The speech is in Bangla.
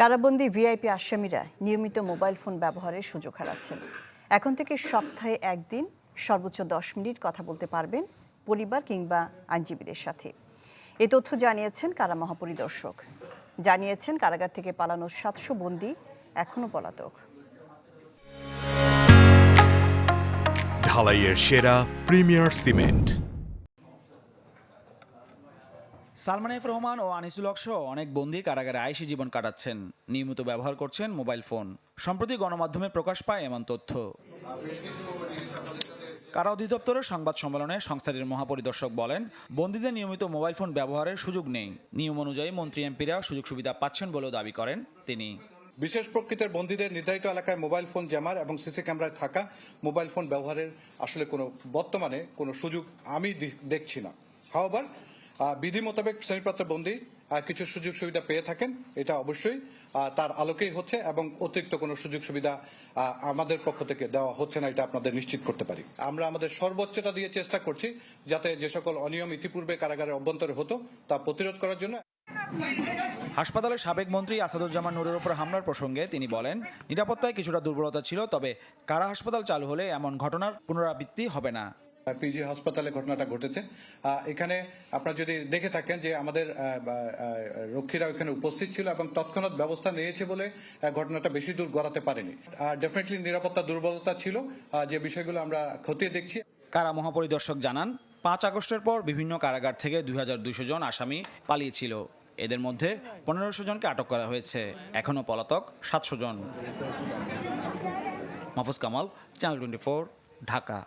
কারাবন্দি ভিআইপি আসামিরা নিয়মিত মোবাইল ফোন ব্যবহারের সুযোগ হারাচ্ছেন। এখন থেকে সপ্তাহে একদিন সর্বোচ্চ দশ মিনিট কথা বলতে পারবেন পরিবার কিংবা আইনজীবীদের সাথে। এ তথ্য জানিয়েছেন কারা মহাপরিদর্শক। জানিয়েছেন কারাগার থেকে পালানো সাতশো বন্দি এখনও পলাতক। ঢালাইয়ের সেরা premier cement. Salman F Rahman ও আনিসুল হক সহ অনেক বন্দী কারাগারে আইসি জীবন কাটাচ্ছেন। নিয়মিত ব্যবহার করছেন মোবাইল ফোন। সম্প্রতি গণমাধ্যমে প্রকাশ পায় এমন তথ্য। কারা অধিদপ্তরের সংবাদ সম্মেলনে সংস্থাটির মহাপরিদর্শক বলেন, বন্দীদের নিয়মিত মোবাইল ফোন ব্যবহারের সুযোগ নেই। নিয়ম অনুযায়ী মন্ত্রী, এমপিরা সুযোগ সুবিধা পাচ্ছেন বলেও দাবি করেন তিনি। বিশেষ প্রকৃতির বন্দীদের নির্ধারিত এলাকায় মোবাইল ফোন জ্যামার এবং সিসি ক্যামেরায় থাকা মোবাইল ফোন ব্যবহারের আসলে কোনো বর্তমানে কোনো সুযোগ আমি দেখছি না। হাওয়াবার বিধি মোতাবেক শ্রেণীপ্রাপ্ত বন্দী কিছু সুযোগ সুবিধা পেয়ে থাকেন, এটা অবশ্যই। তার আলোকেই হচ্ছে এবং অতিরিক্ত কোনো সুযোগ সুবিধা আমাদের পক্ষ থেকে দেওয়া হচ্ছে না, এটা আপনাদের নিশ্চিত করতে পারি। আমরা আমাদের সর্বোচ্চটা দিয়ে চেষ্টা করছি, যাতে যে সকল অনিয়ম ইতিপূর্বে কারাগারের অভ্যন্তরে হতো, তা প্রতিরোধ করার জন্য। হাসপাতালের সাবেক মন্ত্রী আসাদুজ্জামান নূরের উপর হামলার প্রসঙ্গে তিনি বলেন, নিরাপত্তায় কিছুটা দুর্বলতা ছিল, তবে কারা হাসপাতাল চালু হলে এমন ঘটনার পুনরাবৃত্তি হবে না। পিজি হাসপাতালে ঘটনাটা ঘটেছে। এখানে আপনারা যদি দেখে থাকেন যে আমাদের রক্ষীরা ওখানে উপস্থিত ছিল এবং তৎক্ষণাৎ ব্যবস্থা নিয়েছে বলে ঘটনাটা বেশি দূর গড়াতে পারেনি। ডেফিনেটলি নিরাপত্তা দুর্বলতা ছিল যে বিষয়গুলো আমরা খতিয়ে দেখছি। কারা মহাপরিদর্শক জানান, পাঁচ আগস্টের পর বিভিন্ন কারাগার থেকে দুই হাজার দুইশো জন আসামি পালিয়েছিল। এদের মধ্যে পনেরোশো জনকে আটক করা হয়েছে। এখনও পলাতক সাতশো জন। Mahfuz Kamal channel twenty Dhaka.